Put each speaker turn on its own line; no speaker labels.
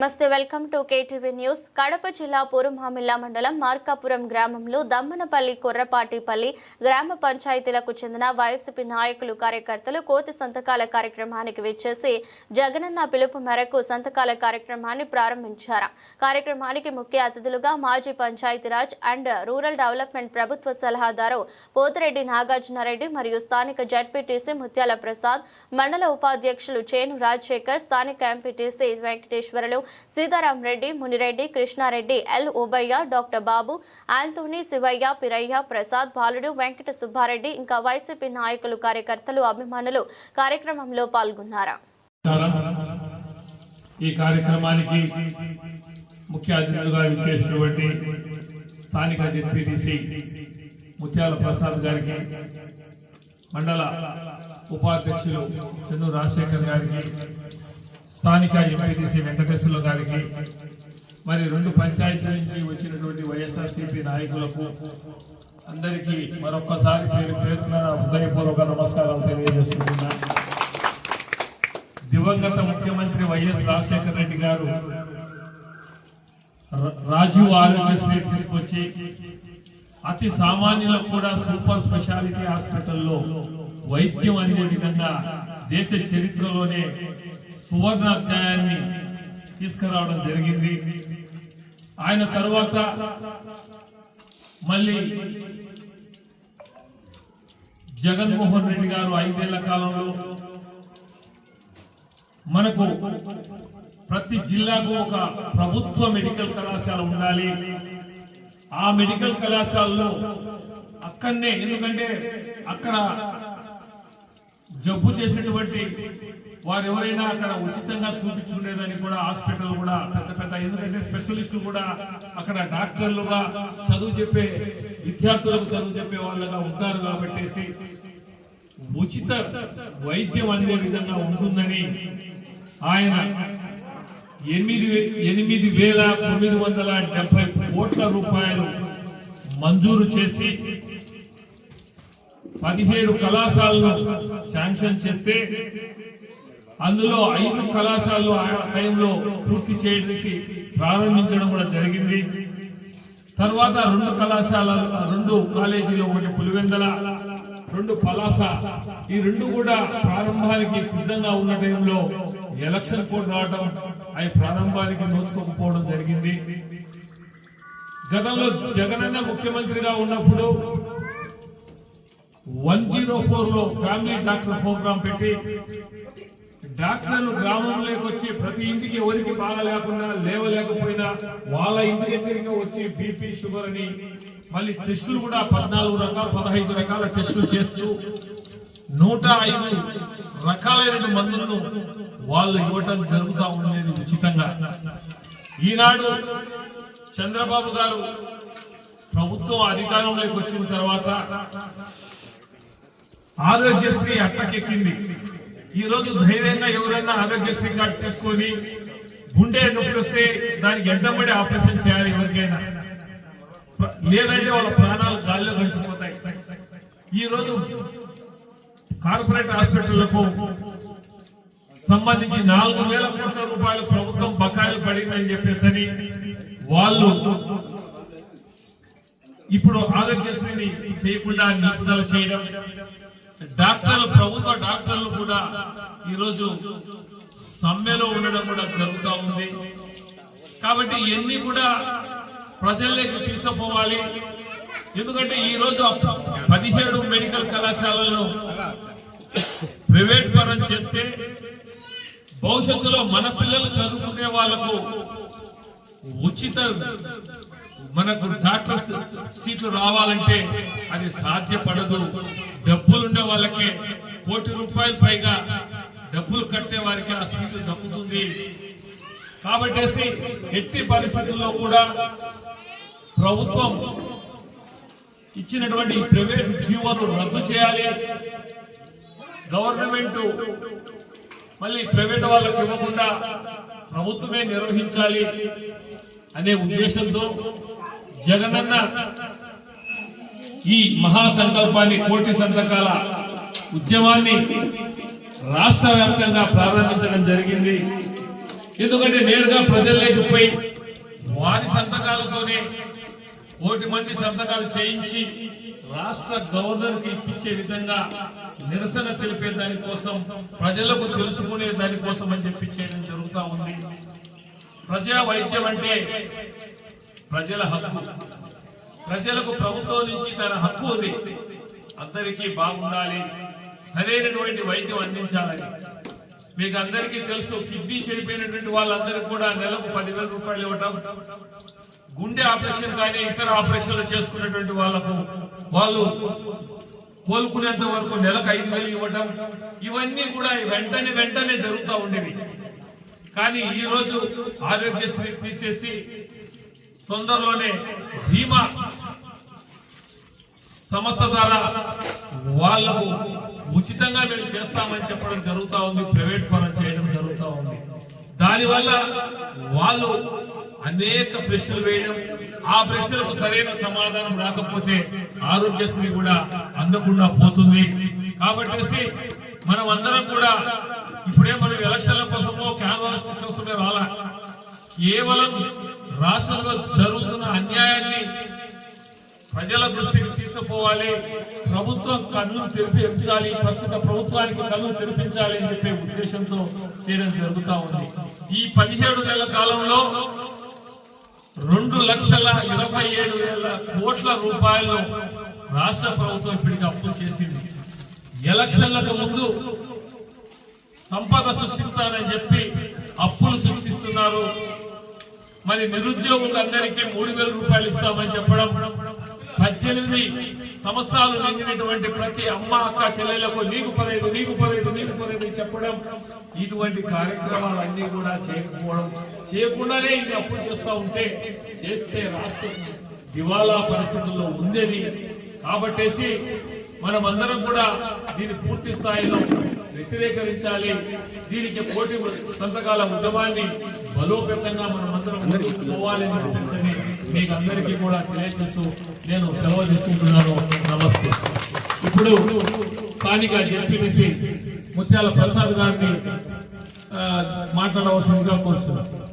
నమస్తే welcome to KTV news. Kadapa జిల్లా పూర్వమామిల్లా మండలం మార్కాపురం గ్రామంలో దమ్మనపల్లి కొర్రపాటిపల్లి గ్రామ పంచాయతీలకు చెందిన వైసీపీ నాయకులు కార్యకర్తలు కోతి సంతకాల కార్యక్రమానికి విచ్చేసి జగనన్న పిలుపు మేరకు సంతకాల కార్యక్రమాన్ని ప్రారంభించారు. కార్యక్రమానికి ముఖ్య అతిథులుగా మాజీ పంచాయతీరాజ్ అండ్ రూరల్ డెవలప్మెంట్ ప్రభుత్వ సలహాదారు పోతిరెడ్డి నాగార్జునారెడ్డి మరియు స్థానిక జడ్పీటీసీ ముత్యాల ప్రసాద్ మండల ఉపాధ్యక్షులు చేను రాజశేఖర్ స్థానిక MPTC Venkateswarulu Sitaram Reddy Munireddy Krishnareddy L Obayya doctor Babu Antony Sivayya Pirayya Prasad బాలుడు వెంకట సుబ్బారెడ్డి ఇంకా వైసీపీ నాయకులు కార్యకర్తలు అభిమానులు కార్యక్రమంలో పాల్గొన్నారు?
ఈ కార్యక్రమానికి ముఖ్య అతిథులుగా విచ్చేసినటువంటి స్థానిక జెడ్పీటీసీ ముత్యాల ప్రసాద్ గారికి మండల ఉపాధ్యక్షులు చెన్ను రాజశేఖర్ గారికి స్థానిక ఎంపీటీసీ వెంకటేశ్వర్లు గారికి మరి రెండు పంచాయతీల నుంచి వచ్చినటువంటి వైఎస్ఆర్సీపీ నాయకులకు అందరికీ మరొక్కసారి పేరు పేరున హృదయపూర్వక నమస్కారాలు తెలియజేస్తున్నాను దివంగత ముఖ్యమంత్రి వైఎస్ రాజశేఖర రెడ్డి గారు రాజీవ్ ఆరోగ్యశ్రీ తీసుకొచ్చి అతి సామాన్యులకు కూడా సూపర్ స్పెషాలిటీ హాస్పిటల్లో వైద్యం అనే విధంగా దేశ చరిత్రలోనే సువర్ణ అధ్యాయాన్ని తీసుకురావడం జరిగింది. ఆయన తరువాత మళ్ళీ జగన్మోహన్ రెడ్డి గారు ఐదేళ్ళ కాలంలో మనకు ప్రతి జిల్లాకు ఒక ప్రభుత్వ మెడికల్ కళాశాల ఉండాలి. ఆ మెడికల్ కళాశాలలో అక్కడనే ఎందుకంటే అక్కడ జబ్బు చేసినటువంటి వారు ఎవరైనా అక్కడ ఉచితంగా చూపించుకునేదని కూడా హాస్పిటల్ కూడా పెద్ద పెద్ద ఎందుకంటే స్పెషలిస్టులు కూడా అక్కడ డాక్టర్లుగా చదువు చెప్పే విద్యార్థులకు చదువు చెప్పే వాళ్ళగా ఉంటారు కాబట్టేసి ఉచిత వైద్యం అందే విధంగా ఉంటుందని ఆయన ఎనిమిది వే- ఎనిమిది వేల తొమ్మిది వందల డెబ్బై కోట్ల రూపాయలు మంజూరు చేసి పదిహేడు కళాశాలను శాంక్షన్ చేస్తే అందులో ఐదు కళాశాలలు ఆ టైంలో పూర్తి చేసి ప్రారంభించడం కూడా జరిగింది. తర్వాత రెండు కళాశాల రెండు కాలేజీలు ఒకటి పులివెందల రెండు పలాస ఈ రెండు కూడా ప్రారంభానికి సిద్ధంగా ఉన్న టైంలో ఎలక్షన్ కోడ్ రావడం అవి ప్రారంభానికి నోచుకోకపోవడం జరిగింది. గతంలో జగనన్న ముఖ్యమంత్రిగా ఉన్నప్పుడు వన్ జీరో ఫోర్లో ఫ్యామిలీ డాక్టర్ ప్రోగ్రాం పెట్టి డాక్టర్లు గ్రామంలోకి వచ్చి ప్రతి ఇంటికి ఎవరికి బాధ లేకుండా లేవలేకపోయినా వాళ్ళ ఇంటికి తిరిగి వచ్చి బీపీ షుగర్ అని మళ్ళీ టెస్టులు కూడా పద్నాలుగు రకాల పదహైదు రకాల టెస్టులు చేస్తూ నూట ఐదు రకాలైన మందులను వాళ్ళు ఇవ్వటం జరుగుతూ ఉండేది ఉచితంగా. ఈనాడు చంద్రబాబు గారు ప్రభుత్వం అధికారంలోకి వచ్చిన తర్వాత ఆరోగ్యశ్రీ అట్టకెక్కింది. ఈ రోజు ధైర్యంగా ఎవరైనా ఆరోగ్యశ్రీ కార్డు తీసుకొని గుండె నొప్పులు వస్తే దానికి ఎండబడి ఆపరేషన్ చేయాలి ఎవరికైనా. లేదంటే వాళ్ళ ప్రాణాలు గాల్లో గడిచిపోతాయి. ఈ రోజు కార్పొరేట్ హాస్పిటళ్ళకు సంబంధించి నాలుగు వేల కోట్ల రూపాయలు ప్రభుత్వం బకాయిలు పడిందని చెప్పేసి వాళ్ళు ఇప్పుడు ఆరోగ్యశ్రీని చేయకుండా నిపుదల చేయడం డాక్టర్లు ప్రభుత్వ డాక్టర్లు కూడా ఈరోజు సమ్మెలో ఉండడం కూడా జరుగుతూ ఉంది. కాబట్టి ఇవన్నీ కూడా ప్రజల్లోకి తీసుకుపోవాలి. ఎందుకంటే ఈ రోజు పదిహేడు మెడికల్ కళాశాలలను ప్రైవేట్ పరం చేస్తే భవిష్యత్తులో మన పిల్లలు చదువుకునే వాళ్ళకు ఉచిత మనకు డాక్టర్ సీట్లు రావాలంటే అది సాధ్యపడదు. డబ్బులుండే వాళ్ళకే కోటి రూపాయలు పైగా డబ్బులు కట్టే వారికి ఆ సీటు దక్కుతుంది. కాబట్టి ఎట్టి పరిస్థితుల్లో కూడా ప్రభుత్వం ఇచ్చినటువంటి ప్రైవేట్ క్యూవర్ రద్దు చేయాలి. గవర్నమెంట్ మళ్ళీ ప్రైవేట్ వాళ్ళకి ఇవ్వకుండా ప్రభుత్వమే నిర్వహించాలి. అనే ఉద్దేశంతో జగనన్న ఈ మహాసంకల్పాన్ని కోటి సంతకాల ఉద్యమాన్ని రాష్ట్ర వ్యాప్తంగా ప్రారంభించడం జరిగింది. ఎందుకంటే నేరుగా ప్రజల్లోకి పోయి వారి సంతకాలతోనే కోటి మంది సంతకాలు చేయించి రాష్ట్ర గవర్నర్కి ఇప్పించే విధంగా నిరసన తెలిపే దానికోసం ప్రజలకు తెలుసుకునే దానికోసం అని చెప్పి చేయడం జరుగుతూ ఉంది. ప్రజా వైద్యం అంటే ప్రజల హక్కు. ప్రజలకు ప్రభుత్వం నుంచి తన హక్కు ఉంది. అందరికీ బాగుండాలి. సరైనటువంటి వైద్యం అందించాలని. మీకు అందరికీ తెలుసు కిడ్నీ చెడిపోయినటువంటి వాళ్ళందరికీ కూడా నెలకు పదివేల రూపాయలు ఇవ్వటం. గుండె ఆపరేషన్ కానీ ఇతర ఆపరేషన్లు చేసుకున్నటువంటి వాళ్ళకు వాళ్ళు కోలుకునేంత వరకు నెలకు ఐదు వేలు ఇవ్వటం. ఇవన్నీ కూడా వెంటనే వెంటనే జరుగుతూ ఉండేవి. కానీ ఈ రోజు ఆరోగ్యశ్రీ తీసేసి తొందరలోనే బీమా సంస్థ ద్వారా వాళ్ళకు ఉచితంగా మేము చేస్తామని చెప్పడం జరుగుతా ఉంది ప్రైవేట్ పరం చేయడం జరుగుతూ ఉంది. దానివల్ల వాళ్ళు అనేక ప్రశ్నలు వేయడం ఆ ప్రశ్నలకు సరైన సమాధానం రాకపోతే ఆరోగ్యశ్రీ కూడా అందకుండా పోతుంది. కాబట్టి మనం అందరం కూడా ఇప్పుడే మనం ఎలక్షన్ల కోసమో క్యాన్వాస్ కోసమే రాలా. కేవలం రాష్ట్రంలో జరుగుతున్న అన్యాయాన్ని ప్రజల దృష్టికి తీసుకుపోవాలి. ప్రభుత్వం కన్ను తెరిపించాలి ప్రస్తుత ప్రభుత్వానికి కన్ను తెరిపించాలి అని చెప్పే ఉద్దేశంతో చేయడం జరుగుతూ ఉంది. ఈ పదిహేడు నెలల కాలంలో రెండు లక్షల ఇరవై ఏడు వేల కోట్ల రూపాయలు రాష్ట్ర ప్రభుత్వం ఇప్పటికి అప్పులు చేసింది. ఎలక్షన్లకు ముందు సంపద సృష్టిస్తానని చెప్పి అప్పులు సృష్టిస్తున్నారు. మరి నిరుద్యోగులందరికీ మూడు వేల రూపాయలు ఇస్తామని చెప్పడం పద్దెనిమిది సంవత్సరాలు నిండినటువంటి ప్రతి అమ్మ అక్క చెల్లెలకు నీకు పదైదు నీకు పదైదు నీకు పదైదు చెప్పడం ఇటువంటి కార్యక్రమాలన్నీ కూడా చేయకపోవడం చేయకుండానే ఇది అప్పులు చేస్తూ ఉంటే చేస్తే రాష్ట్రం దివాలా పరిస్థితుల్లో ఉందని కాబట్టేసి మనం అందరం కూడా దీని పూర్తి స్థాయిలో వ్యతిరేకరించాలి. దీనికి పోటీ సంతకాల ఉద్యమాన్ని బలోపేతంగా మనం అందరం పోవాలి పోవాలని చెప్పేసి మీకు అందరికీ కూడా తెలియజేస్తూ నేను సెలవు తీసుకుంటున్నాను. నమస్తే. ఇప్పుడు స్థానిక జెడ్పీటీసీ ముత్యాల ప్రసాద్ గారిని మాట్లాడవలసిందిగా కోరుతున్నాను